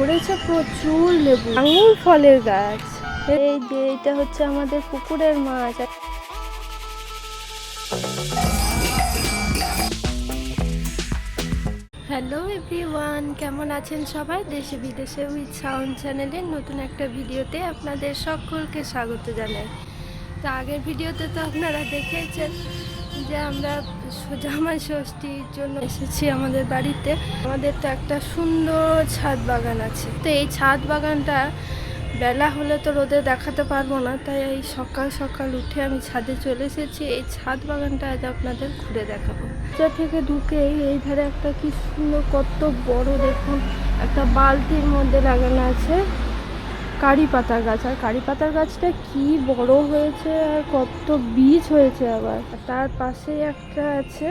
ধরেছে প্রচুর লেবু। আঙুর ফলের গাছ। এই যে এটা হচ্ছে আমাদের পুকুরের মাছ। হ্যালো এভরিওয়ান কেমন আছেন সবাই? দেশে বিদেশে উইথ সাউন্ড চ্যানেলের নতুন একটা ভিডিওতে আপনাদের সকলকে স্বাগত জানাই। তো আগের ভিডিওতে তো আপনারা দেখেছেন যে আমরা জামাই ষষ্ঠীর জন্য এসেছি আমাদের বাড়িতে। আমাদের তো একটা সুন্দর ছাদ বাগান আছে। তো এই ছাদ বাগানটা বেলা হলে তো রোদে দেখাতে পারব না, তাই এই সকাল সকাল উঠে আমি ছাদে চলে এসেছি। এই ছাদ বাগানটা আজ আপনাদের ঘুরে দেখাবো। যা থেকে ঢুকে এই ধারে একটা কি সুন্দর, কত বড় দেখুন, একটা বালতির মধ্যে লাগানো আছে। কারি পাতার গাছ। আর কারি পাতার গাছটা কি বড় হয়েছে আর কত বীজ হয়েছে আবার? তার পাশেই একটা আছে,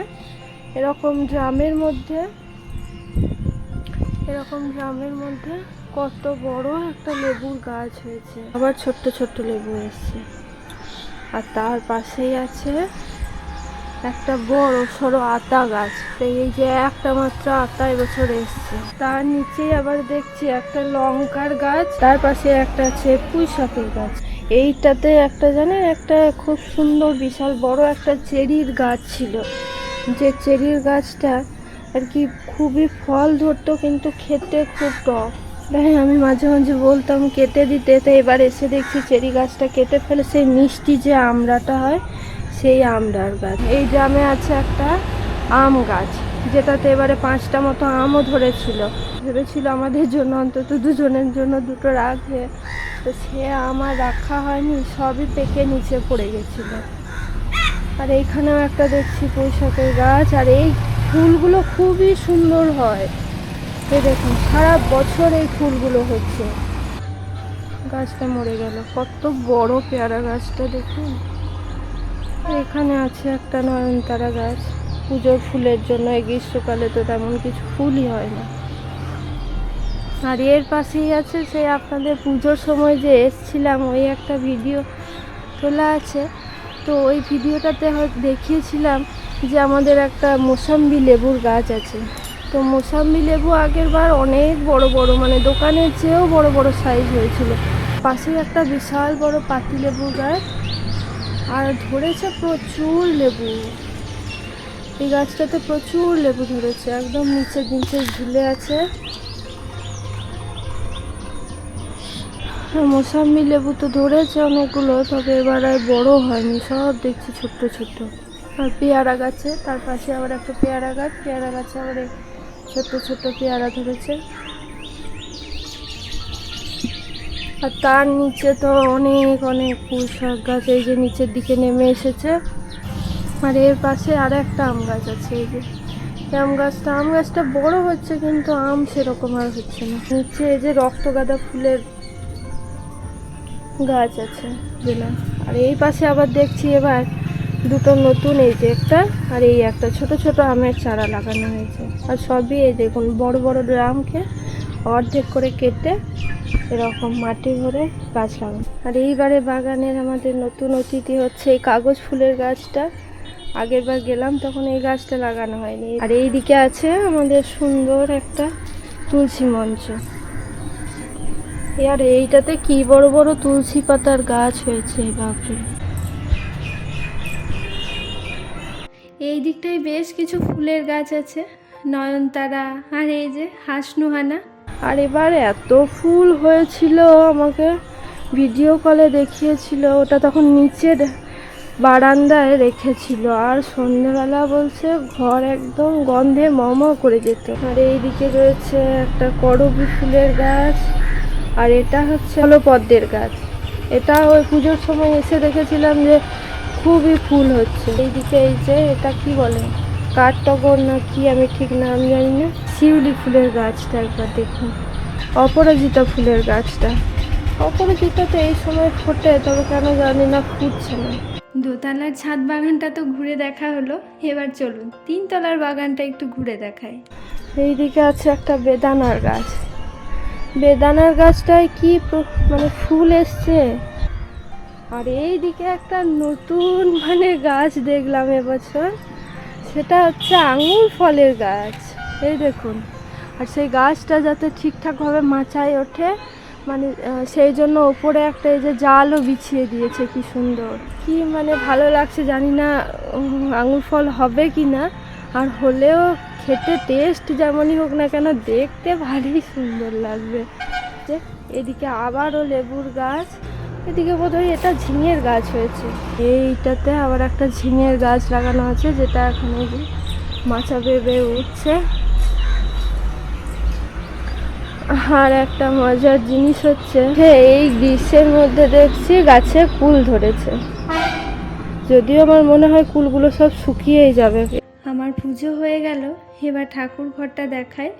এরকম ড্রামের মধ্যে, এরকম ড্রামের মধ্যে কত বড় একটা লেবুর গাছ হয়েছে। আবার ছোট্ট ছোট্ট লেবু এসছে। আর তার পাশেই আছে একটা বড় সড়ো আতা গাছ। তো এই যে একটা মাত্র আতা এবছর এসছে। তার নিচেই আবার দেখছি একটা লঙ্কার গাছ, তার পাশে একটা আছে পুঁই শাকের গাছ। এইটাতে একটা জানেন একটা খুব সুন্দর বিশাল বড় একটা চেরির গাছ ছিল। যে চেরির গাছটা আর কি খুবই ফল ধরতো, কিন্তু খেতে খুব টক। তাই আমি মাঝে মাঝে বলতাম, কেটে দিতে। তো এবার এসে দেখছি চেরি গাছটা কেটে ফেলে, সেই মিষ্টি যে আমড়াটা হয় সেই আমড়ার গাছ। এই গ্রামে আছে একটা আম গাছ, যেটাতে এবারে পাঁচটা মতো আমও ধরেছিল। ভেবেছিল আমাদের জন্য অন্তত দুজনের জন্য দুটো রাখবে। তো সে আমার রাখা হয়নি, সবই পেকে নিচে পড়ে গেছিল। আর এইখানেও একটা দেখছি পুঁইশাকের গাছ, আর এই ফুলগুলো খুবই সুন্দর হয়। এই দেখুন, সারা বছর এই ফুলগুলো হচ্ছে। গাছটা মরে গেল, কত বড় পেয়ারা গাছটা দেখুন। এখানে আছে একটা নয়নতারা গাছ। পুজোর ফুলের জন্য এই গ্রীষ্মকালে তো তেমন কিছু ফুলই হয় না। আর এর পাশেই আছে সেই আপনাদের পুজোর সময় যে এসছিলাম, ওই একটা ভিডিও তোলা আছে। তো ওই ভিডিওটাতে দেখিয়েছিলাম যে আমাদের একটা মোসাম্বি লেবুর গাছ আছে। তো মোসাম্বি লেবু আগের বার অনেক বড় বড় মানে দোকানের চেয়েও বড় বড় সাইজ হয়েছিল। পাশেই একটা বিশাল বড় পাতি লেবুর গাছ। আর ধরেছে প্রচুর লেবু। এই গাছটাতে প্রচুর লেবু ধরেছে, একদম নিচে নিচে ঝুলে আছে। মোসাম্বি লেবু তো ধরেছে অনেকগুলো, তবে এবার আর বড় হয়নি, সব দেখছি ছোট্ট ছোট্ট। আর পেয়ারা গাছে, তার পাশে আবার একটা পেয়ারা গাছ, পেয়ারা গাছে আবার ছোট্ট ছোট্ট পেয়ারা ধরেছে। আর তার নিচে তো অনেক অনেক পুঁই শাক গাছ, এই যে নিচের দিকে নেমে এসেছে। আর এর পাশে আর একটা আম গাছ আছে, এই যে। আম গাছটা আম গাছটা বড় হচ্ছে কিন্তু আম সেরকম আর হচ্ছে না। নিচে এই যে রক্তগাঁদা ফুলের গাছ আছে দিলাম আর এই পাশে আবার দেখছি এবার দুটো নতুন, এই যে একটা আর এই একটা। ছোট ছোট আমের চারা লাগানো হয়েছে। আর সবই এই দেখুন, বড় বড় ড্রামকে অর্ধেক করে কেটে এরকম মাটি ভরে গাছ লাগানো আর এইবারে বাগানের আমাদের নতুন অতিথি হচ্ছে এই কাগজ ফুলের গাছটা। আগের বার গেলাম, তখন এই গাছটা লাগানো হয়নি। আর এই দিকে আছে আমাদের সুন্দর একটা তুলসী মঞ্চ। আর এইটাতে কি বড় বড় তুলসী পাতার গাছ হয়েছে, বাপরে। এই দিকটায় বেশ কিছু ফুলের গাছ আছে, নয়নতারা, আর এই যে হাসনুহানা। আর এবার এত ফুল হয়েছিল আমাকে ভিডিও কলে দেখিয়েছিল, ওটা তখন নিচের বারান্দায় রেখেছিল। আর সন্ধেবেলা বলছে ঘর একদম গন্ধে মম করে যেত। আর এইদিকে রয়েছে একটা করবি ফুলের গাছ, আর এটা হচ্ছে হলো পদ্মের গাছ। এটা ওই পুজোর সময় এসে দেখেছিলাম যে খুবই ফুল হচ্ছে। এইদিকে এই যে এটা কি বলে? কাঠটগর না কি আমি ঠিক নাম জানি না। শিউলি ফুলের গাছটা একবার দেখুন। অপরাজিতা ফুলের গাছটা। অপরাজিতা তো এই সময় ফোটে তবে কেন জানি না ফুটছে না। দোতলার ছাদ বাগানটা তো ঘুরে দেখা হলো। এবার চলুন তিনতলার বাগানটা একটু ঘুরে দেখাই। এইদিকে আছে একটা বেদানার গাছ। বেদানার গাছটায় কি মানে ফুল এসছে? আর এই দিকে একটা নতুন মানে গাছ দেখলাম এবছর। সেটা হচ্ছে আঙুর ফলের গাছ। এই দেখুন। আর সেই গাছটা যাতে ঠিকঠাকভাবে মাচায় ওঠে মানে সেই জন্য ওপরে একটা এই যে জালও বিছিয়ে দিয়েছে, কি সুন্দর। কি মানে ভালো লাগছে জানি না আঙুর ফল হবে কি না। আর হলেও খেতে টেস্ট যেমনই হোক না কেন, দেখতে ভারী সুন্দর লাগবে। যে, এদিকে আবারও লেবুর গাছ। এদিকে বোধহয় এটা ঝিঙের গাছ হয়েছে। এইটাতে আবার একটা ঝিঙের গাছ লাগানো আছে, যেটা এখন এই যে মাচা বেবে উঠছে। আর একটা মজার জিনিস হচ্ছে এই গ্রীষ্মের মধ্যে দেখছি গাছে কুল ধরেছে। যদিও আমার মনে হয় কুলগুলো সব শুকিয়েই যাবে। আমার পুজো হয়ে গেল এবার ঠাকুর ঘরটা দেখায়।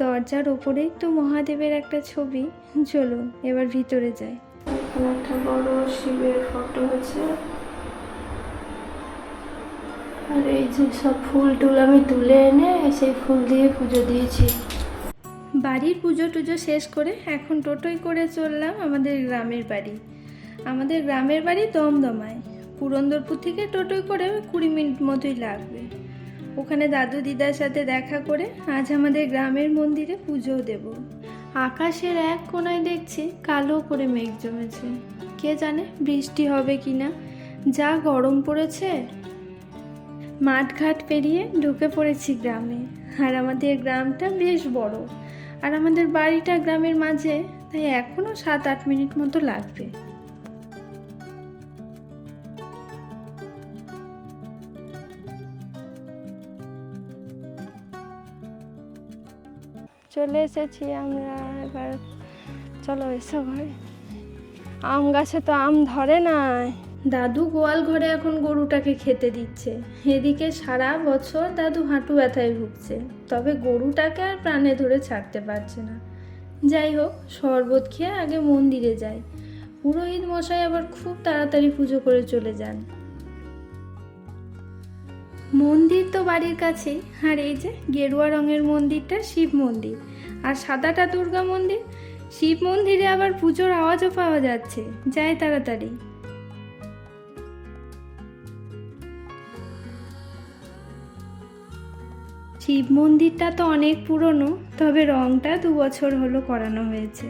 দরজার ওপরেই তো মহাদেবের একটা ছবি। চলুন এবার ভিতরে যাই। এখানে একটা বড় শিবের ফটো আছে আর এই যে সব ফুল টুল আমি তুলে এনে সেই ফুল দিয়ে পুজো দিয়েছি। বাড়ির পুজো টুজো শেষ করে এখন টোটোই করে চললাম আমাদের গ্রামের বাড়ি। আমাদের গ্রামের বাড়ি দমদমায়। পুরন্দরপুর থেকে টোটোই করে কুড়ি মিনিট মতোই লাগবে। ওখানে দাদু দিদার সাথে দেখা করে আজ আমাদের গ্রামের মন্দিরে পুজোও দেব। আকাশের এক কোনায় দেখছি কালো করে মেঘ জমেছে। কে জানে বৃষ্টি হবে কি না যা গরম পড়েছে। মাঠঘাট পেরিয়ে ঢুকে পড়েছি গ্রামে। আর আমাদের গ্রামটা বেশ বড়। আর আমাদের বাড়িটা গ্রামের মাঝে, তাই এখনও সাত আট মিনিট মতো লাগবে। চলে এসেছি আমরা, এবার চলো এসো ঘরে। আম গাছে তো আম ধরে নাই। দাদু গোয়াল ঘরে এখন গরুটাকে খেতে দিচ্ছে। এদিকে সারা বছর দাদু হাঁটু ব্যথায় ভুগছে, তবে গরুটাকে আর প্রাণে ধরে ছাড়তে পারছে না। যাই হোক, শরবত খেয়ে আগে মন্দিরে যায়। পুরোহিত মশাই আবার খুব তাড়াতাড়ি পুজো করে চলে যান। মন্দির তো বাড়ির কাছেই, আর এই যে গেরুয়া রঙের মন্দিরটা শিব মন্দির, আর সাদাটা দুর্গা মন্দির, শিব মন্দিরে আবার পুজোর আওয়াজও পাওয়া যাচ্ছে। যাই তাড়াতাড়ি। শিব মন্দিরটা তো অনেক পুরনো, তবে রংটা দু বছর হলো করানো হয়েছে।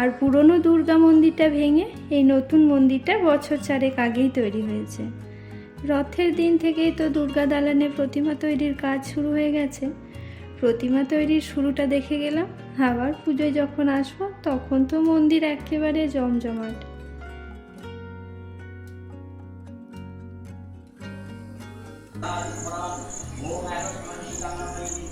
আর পুরনো দুর্গা মন্দিরটা ভেঙে এই নতুন মন্দিরটা বছর চারেক আগেই তৈরি হয়েছে। রথের দিন থেকেই তো দুর্গা দালানে প্রতিমা তৈরির কাজ শুরু হয়ে গেছে। প্রতিমা তৈরির শুরুটা দেখে গেলাম, আবার পুজোয় যখন আসব তখন তো মন্দির একেবারে জমজমাট। ওম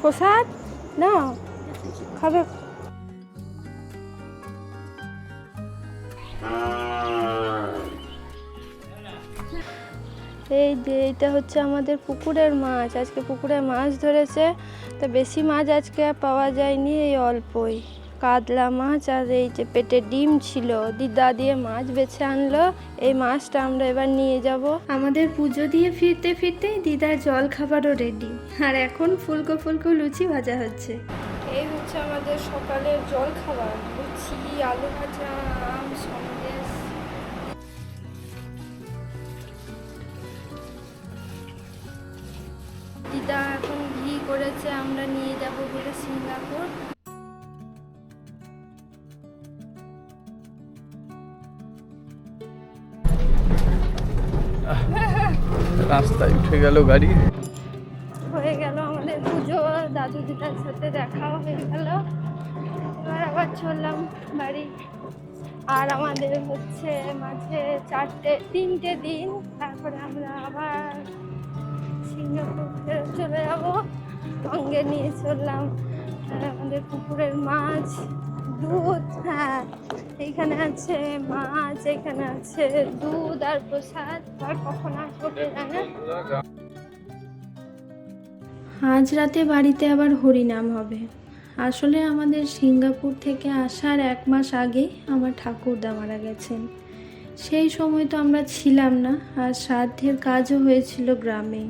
প্রসাদ না খাবে। এই যে এইটা হচ্ছে আমাদের পুকুরের মাছ। আজকে পুকুরে মাছ ধরেছে। তো বেশি মাছ আজকে পাওয়া যায়নি, এই অল্পই। কাতলা মাছ আর এই যে পেটে ডিম ছিল, দিদা দিয়ে মাছ বেছে আনলো, এই মাছটা আমরা এবার নিয়ে যাব। আমাদের পুজো দিয়ে ফিরতে ফিরতেই দিদার জল খাবারও রেডি আর এখন ফুলকো ফুলকো লুচি ভাজা হচ্ছে। এই হচ্ছে আমাদের সকালের জল খাবার লুচি, আলু ভাজা, আম আমরা নিয়ে যাব বলে সিঙ্গাপুর। রাস্তায় উঠে গেল গাড়ি। হয়ে গেল আমাদের পুজো দাদু দিদার সাথে দেখাও হয়ে গেল। এবার আবার চললাম বাড়ি। আর আমাদের হচ্ছে মাঝে চারটে তিনটে দিন তারপরে আমরা আবার সিঙ্গাপুর চলে যাব। সঙ্গে নিয়ে চললাম। আর আমাদের পুকুরের মাছ, দুধ হ্যাঁ এইখানে আছে মাছ, এখানে আছে দুধ আর প্রসাদ। আর কখন আসব কে জানে? আজ রাতে বাড়িতে আবার হরিনাম হবে। আসলে আমাদের সিঙ্গাপুর থেকে আসার এক মাস আগে আমার ঠাকুরদা মারা গেছেন। সেই সময় তো আমরা ছিলাম না, আর সাধ্যের কাজও হয়েছিল গ্রামে।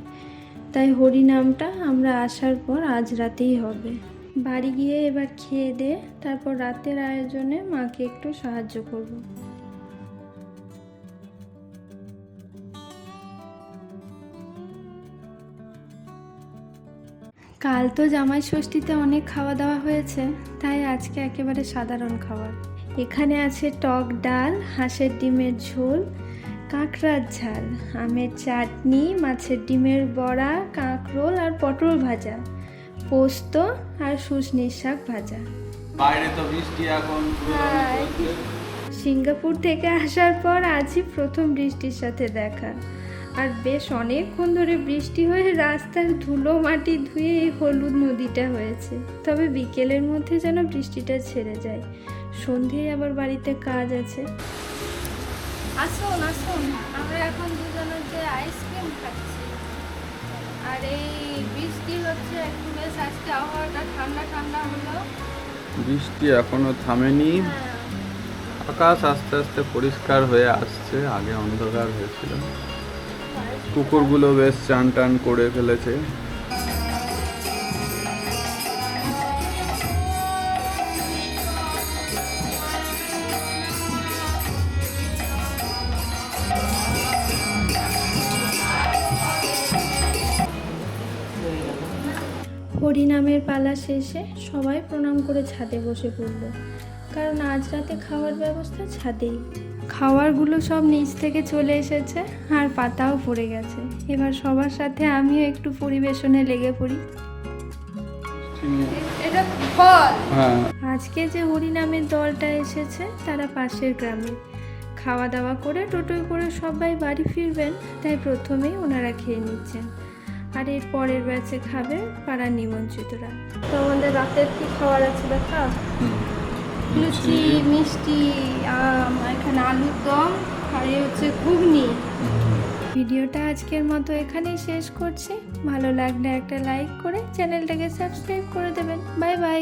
তাই হরিনামটা আমরা আসার পর আজ রাতেই হবে। বাড়ি গিয়ে এবার খেয়ে দে, তারপর রাতের আয়োজনে মাকে একটু সাহায্য করব। কাল তো জামাই ষষ্ঠীতে অনেক খাওয়া দাওয়া হয়েছে, তাই আজকে একেবারে সাধারণ খাবার। এখানে আছে টক ডাল, হাঁসের ডিমের ঝোল কাঁকড়ার ঝাল আমের চাটনি মাছের ডিমের বড়া কাঁকরোল আর পটল ভাজা পোস্ত আর শুশনির শাক ভাজা। বাইরে তো বৃষ্টি এখন সিঙ্গাপুর থেকে আসার পর আজই প্রথম বৃষ্টির সাথে দেখা। আর বেশ অনেকক্ষণ ধরে বৃষ্টি হয়ে রাস্তার ধুলো মাটি ধুয়ে এই হলুদ নদীটা হয়েছে। তবে বিকেলের মধ্যে যেন বৃষ্টিটা ছেড়ে যায়। সন্ধেয় আবার বাড়িতে কাজ আছে। আসুন আসুন। আমরা এখন দুজন হচ্ছে আইসক্রিম খাচ্ছি। আর এই বৃষ্টি হচ্ছে একটু বেশ আজকে আবহাওয়াটা ঠান্ডা ঠান্ডা হলো। বৃষ্টি এখনও থামেনি। হ্যাঁ। আকাশ আস্তে আস্তে পরিষ্কার হয়ে আসছে আগে অন্ধকার হয়েছিল। কুকুরগুলো বেশ চান টান করে ফেলেছে। হরিনামের পালা শেষে সবাই প্রণাম করে ছাদে বসে পড়ল। কারণ আজ রাতে খাওয়ার ব্যবস্থা ছাদেই। খাওয়ারগুলো সব নিচ থেকে চলে এসেছে আর পাতাও পড়ে গেছে। এবার সবার সাথে আমিও একটু পরিবেশনে লেগে পড়ি। এটা ফল। হ্যাঁ। আজকে যে হরিনামের দলটা এসেছে তারা পাশের গ্রামে। খাওয়া দাওয়া করে টোটোয় করে সবাই বাড়ি ফিরবেন তাই প্রথমেই ওনারা খেয়ে নিচ্ছেন। আর এর পরের ব্যাচে খাবে পাড়ার নিমন্ত্রিতরা। তো আমাদের রাতের কি খাবার আছে দেখা? লুচি মিষ্টি আম এখানে আলুর দম আর হচ্ছে ঘুগনি। ভিডিওটা আজকের মতো এখানেই শেষ করছি। ভালো লাগলে একটা লাইক করে চ্যানেলটাকে সাবস্ক্রাইব করে দেবেন। Bye bye.